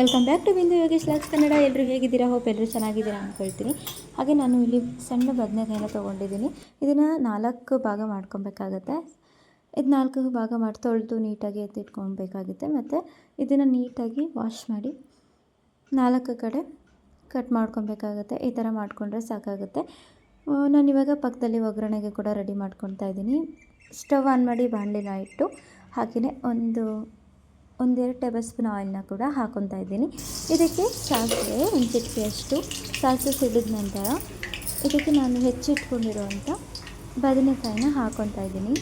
Welcome back to ಬಿಂದು Yogesh lux Kannada ಎಲ್ಲರೂ ಹೇಗಿದ್ದೀರಾ? ಹೋಪ್ ಎಲ್ಲರೂ ಚೆನ್ನಾಗಿದ್ದೀರಾ ಅಂದ್ಕೊಳ್ತೀನಿ. ಹಾಗೆ ನಾನು ಇಲ್ಲಿ ಸಣ್ಣ ಬದನೆಕಾಯಿನ ತೊಗೊಂಡಿದ್ದೀನಿ. ಇದನ್ನು ನಾಲ್ಕು ಭಾಗ ಮಾಡ್ಕೊಬೇಕಾಗತ್ತೆ. ಇದು ನಾಲ್ಕು ಭಾಗ ಮಾಡಿ ತೊಳೆದು ನೀಟಾಗಿ ಎತ್ತಿಟ್ಕೊಳ್ಬೇಕಾಗುತ್ತೆ. ಮತ್ತು ಇದನ್ನು ನೀಟಾಗಿ ವಾಶ್ ಮಾಡಿ ನಾಲ್ಕು ಕಡೆ ಕಟ್ ಮಾಡ್ಕೊಬೇಕಾಗತ್ತೆ ಈ ಥರ ಮಾಡಿಕೊಂಡ್ರೆ ಸಾಕಾಗುತ್ತೆ. ನಾನು ಇವಾಗ ಪಕ್ಕದಲ್ಲಿ ಒಗ್ಗರಣೆಗೆ ಕೂಡ ರೆಡಿ ಮಾಡ್ಕೊತಾ ಇದ್ದೀನಿ. ಸ್ಟವ್ ಆನ್ ಮಾಡಿ ಬಾಣಲಿನ ಇಟ್ಟು ಹಾಕಿನೇ ಒಂದು, ಒಂದೆರಡು ಟೇಬಲ್ ಸ್ಪೂನ್ ಆಯಿಲ್ನ ಕೂಡ ಹಾಕೊತಾ ಇದ್ದೀನಿ. ಇದಕ್ಕೆ ಸಾಸಿವೆ ಒಂದು ಚಿಟಿಕೆಯಷ್ಟು ಸಾಸಿವೆ ಸಿಡಿದ ನಂತರ ಇದಕ್ಕೆ ನಾನು ಹೆಚ್ಚಿಟ್ಕೊಂಡಿರುವಂಥ ಬದನೆಕಾಯಿನ ಹಾಕೊತಾ ಇದ್ದೀನಿ.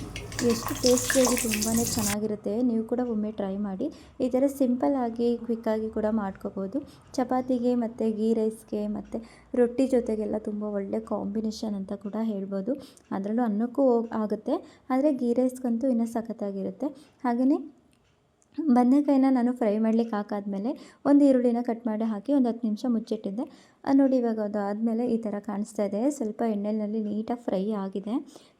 ಎಷ್ಟು ಟೇಸ್ಟಿಯಾಗಿ ತುಂಬಾ ಚೆನ್ನಾಗಿರುತ್ತೆ, ನೀವು ಕೂಡ ಒಮ್ಮೆ ಟ್ರೈ ಮಾಡಿ. ಈ ಥರ ಸಿಂಪಲ್ಲಾಗಿ ಕ್ವಿಕ್ಕಾಗಿ ಕೂಡ ಮಾಡ್ಕೋಬೋದು. ಚಪಾತಿಗೆ ಮತ್ತು ಗೀ ರೈಸ್ಗೆ ಮತ್ತು ರೊಟ್ಟಿ ಜೊತೆಗೆಲ್ಲ ತುಂಬ ಒಳ್ಳೆ ಕಾಂಬಿನೇಷನ್ ಅಂತ ಕೂಡ ಹೇಳ್ಬೋದು. ಅದರಲ್ಲೂ ಅನ್ನಕ್ಕೂ ಆಗುತ್ತೆ, ಆದರೆ ಗೀ ರೈಸ್ಗಂತೂ ಇನ್ನೂ ಸಖತ್ತಾಗಿರುತ್ತೆ. ಹಾಗೆಯೇ ಬದನೆಕಾಯಿನ ನಾನು ಫ್ರೈ ಮಾಡ್ಲಿಕ್ಕೆ ಹಾಕಾದ್ಮೇಲೆ ಒಂದು ಈರುಳ್ಳಿನ ಕಟ್ ಮಾಡಿ ಹಾಕಿ ಒಂದು ಹತ್ತು ನಿಮಿಷ ಮುಚ್ಚಿಟ್ಟಿದ್ದೆ. ನೋಡಿ ಇವಾಗ ಅದು ಆದಮೇಲೆ ಈ ಥರ ಕಾಣಿಸ್ತಾ ಇದೆ. ಸ್ವಲ್ಪ ಎಣ್ಣೆಯಲ್ಲಿ ನೀಟಾಗಿ ಫ್ರೈ ಆಗಿದೆ.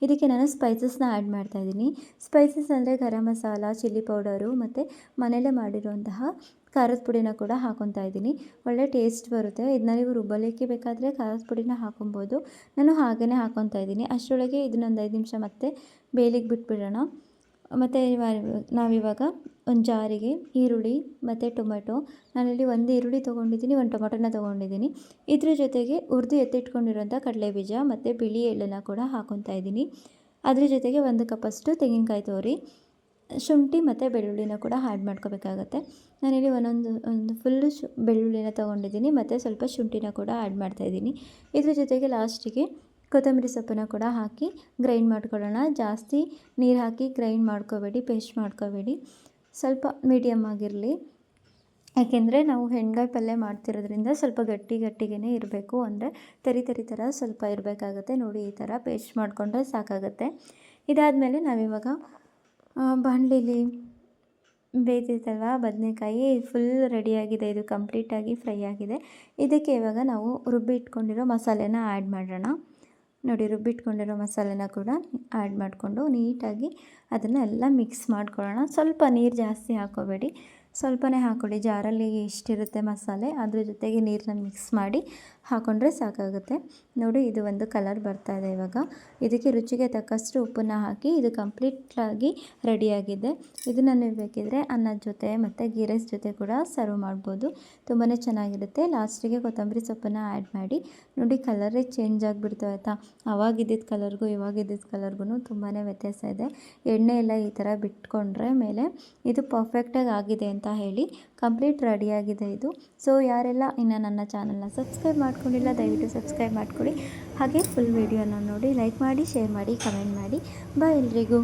ಇದಕ್ಕೆ ನಾನು ಸ್ಪೈಸಸ್ನ ಆ್ಯಡ್ ಮಾಡ್ತಾಯಿದ್ದೀನಿ ಸ್ಪೈಸಸ್ ಅಂದರೆ ಗರಂ ಮಸಾಲ, ಚಿಲ್ಲಿ ಪೌಡರು ಮತ್ತು ಮನೆಯಲ್ಲೇ ಮಾಡಿರುವಂತಹ ಖಾರದ ಪುಡಿನ ಕೂಡ ಹಾಕೊತಾ ಇದ್ದೀನಿ. ಒಳ್ಳೆ ಟೇಸ್ಟ್ ಬರುತ್ತೆ. ಇದನ್ನ ನೀವು ರುಬ್ಬಲಿಕ್ಕೆ ಬೇಕಾದರೆ ಖಾರದ ಪುಡಿನ ಹಾಕೊಬೋದು ನಾನು ಹಾಗೆಯೇ ಹಾಕೊತಾ ಇದ್ದೀನಿ. ಅಷ್ಟರೊಳಗೆ ಇದನ್ನೊಂದು ಐದು ನಿಮಿಷ ಮತ್ತೆ ಬೇಲಿಗೆ ಬಿಟ್ಬಿಡೋಣ. ಮತ್ತು ನಾವಿವಾಗ ಒಂದು ಜಾರಿಗೆ ಈರುಳ್ಳಿ ಮತ್ತು ಟೊಮೆಟೊ. ನಾನಿಲ್ಲಿ ಒಂದು ಈರುಳ್ಳಿ ತೊಗೊಂಡಿದ್ದೀನಿ, ಒಂದು ಟೊಮೆಟೊನ ತೊಗೊಂಡಿದ್ದೀನಿ. ಇದ್ರ ಜೊತೆಗೆ ಹುರಿದು ಎತ್ತಿಟ್ಕೊಂಡಿರೋಂಥ ಕಡಲೆಬೀಜ ಮತ್ತು ಬಿಳಿ ಎಳ್ಳನ್ನು ಕೂಡ ಹಾಕೊತಾ ಇದ್ದೀನಿ. ಅದ್ರ ಜೊತೆಗೆ ಒಂದು ಕಪ್ಪಷ್ಟು ತೆಂಗಿನಕಾಯಿ ತೋರಿ, ಶುಂಠಿ ಮತ್ತು ಬೆಳ್ಳುಳ್ಳಿನ ಕೂಡ ಆ್ಯಡ್ ಮಾಡ್ಕೋಬೇಕಾಗತ್ತೆ. ನಾನಿಲ್ಲಿ ಒಂದೊಂದು, ಒಂದು ಫುಲ್ಲು ಶು, ಬೆಳ್ಳುಳ್ಳಿನ ತೊಗೊಂಡಿದ್ದೀನಿ ಮತ್ತು ಸ್ವಲ್ಪ ಶುಂಠಿನ ಕೂಡ ಆ್ಯಡ್ ಮಾಡ್ತಾಯಿದ್ದೀನಿ ಇದ್ರ ಜೊತೆಗೆ ಲಾಸ್ಟಿಗೆ ಕೊತ್ತಂಬರಿ ಸೊಪ್ಪನ್ನು ಕೂಡ ಹಾಕಿ ಗ್ರೈಂಡ್ ಮಾಡ್ಕೊಳ್ಳೋಣ. ಜಾಸ್ತಿ ನೀರು ಹಾಕಿ ಗ್ರೈಂಡ್ ಮಾಡ್ಕೋಬೇಡಿ, ಪೇಸ್ಟ್ ಮಾಡ್ಕೋಬೇಡಿ. ಸ್ವಲ್ಪ ಮೀಡಿಯಮ್ ಆಗಿರಲಿ. ಯಾಕೆಂದರೆ ನಾವು ಹೆಣ್ಗಾಯಿ ಪಲ್ಯ ಮಾಡ್ತಿರೋದ್ರಿಂದ ಸ್ವಲ್ಪ ಗಟ್ಟಿ ಗಟ್ಟಿಗೆ ಇರಬೇಕು. ಅಂದರೆ ತರಿ ತರಿ ಥರ ಸ್ವಲ್ಪ ಇರಬೇಕಾಗತ್ತೆ. ನೋಡಿ, ಈ ಥರ ಪೇಸ್ಟ್ ಮಾಡಿಕೊಂಡ್ರೆ ಸಾಕಾಗುತ್ತೆ. ಇದಾದಮೇಲೆ ನಾವಿವಾಗ ಬಾಣಲಿಲಿ ಬೇಯ್ತಿತ್ತಲ್ವ? ಬದನೆಕಾಯಿ ಫುಲ್ ರೆಡಿಯಾಗಿದೆ ಇದು ಕಂಪ್ಲೀಟಾಗಿ ಫ್ರೈ ಆಗಿದೆ. ಇದಕ್ಕೆ ಇವಾಗ ನಾವು ರುಬ್ಬಿ ಇಟ್ಕೊಂಡಿರೋ ಮಸಾಲೆನ ಆ್ಯಡ್ ಮಾಡೋಣ. ನೋಡಿ, ರುಬ್ಬಿಟ್ಕೊಂಡಿರೋ ಮಸಾಲೆನ ಕೂಡ ಆ್ಯಡ್ ಮಾಡಿಕೊಂಡು ನೀಟಾಗಿ ಅದನ್ನು ಎಲ್ಲ ಮಿಕ್ಸ್ ಮಾಡ್ಕೊಳ್ಳೋಣ. ಸ್ವಲ್ಪ ನೀರು ಜಾಸ್ತಿ ಹಾಕೋಬೇಡಿ. ಸ್ವಲ್ಪನೇ ಹಾಕ್ಕೊಳ್ಳಿ ಜಾರಲ್ಲಿ ಎಷ್ಟಿರುತ್ತೆ ಮಸಾಲೆ, ಅದ್ರ ಜೊತೆಗೆ ನೀರನ್ನ ಮಿಕ್ಸ್ ಮಾಡಿ ಹಾಕ್ಕೊಂಡ್ರೆ ಸಾಕಾಗುತ್ತೆ. ನೋಡಿ, ಇದು ಒಂದು ಕಲರ್ ಬರ್ತಾ ಇದೆ ಇವಾಗ. ಇದಕ್ಕೆ ರುಚಿಗೆ ತಕ್ಕಷ್ಟು ಉಪ್ಪನ್ನು ಹಾಕಿ ಇದು ಕಂಪ್ಲೀಟಾಗಿ ರೆಡಿಯಾಗಿದೆ. ಇದನ್ನು ನೀವು ಬೇಕಿದ್ರೆ ಅನ್ನದ ಜೊತೆ ಮತ್ತು ಗೀ ರೈಸ್ ಜೊತೆ ಕೂಡ ಸರ್ವ್ ಮಾಡ್ಬೋದು. ತುಂಬಾ ಚೆನ್ನಾಗಿರುತ್ತೆ. ಲಾಸ್ಟಿಗೆ ಕೊತ್ತಂಬರಿ ಸೊಪ್ಪನ್ನು ಆ್ಯಡ್ ಮಾಡಿ. ನೋಡಿ, ಕಲರೇ ಚೇಂಜ್ ಆಗಿಬಿಡ್ತು ಆಯಿತಾ? ಅವಾಗಿದ್ದಿದ್ದ ಕಲರ್ಗೂ ಇವಾಗಿದ್ದಿದ್ದ ಕಲರ್ಗೂ ತುಂಬಾ ವ್ಯತ್ಯಾಸ ಇದೆ. ಎಣ್ಣೆ ಎಲ್ಲ ಈ ಥರ ಬಿಟ್ಕೊಂಡ್ರೆ ಮೇಲೆ ಇದು ಪರ್ಫೆಕ್ಟಾಗಿ ಆಗಿದೆ ಅಂತ ಹೇಳಿ, ಕಂಪ್ಲೀಟ್ ರೆಡಿಯಾಗಿದೆ ಇದು. ಸೊ ಯಾರೆಲ್ಲ ಇನ್ನು ನನ್ನ ಚಾನಲ್ನ ಸಬ್ಸ್ಕ್ರೈಬ್ ಮಾಡ್ಕೊಂಡಿಲ್ಲ, ದಯವಿಟ್ಟು ಸಬ್ಸ್ಕ್ರೈಬ್ ಮಾಡ್ಕೊಳ್ಳಿ. ಹಾಗೆ ಫುಲ್ ವೀಡಿಯೋನ ನೋಡಿ ಲೈಕ್ ಮಾಡಿ ಶೇರ್ ಮಾಡಿ ಕಮೆಂಟ್ ಮಾಡಿ. ಬಾಯ್ ಎಲ್ರಿಗೂ.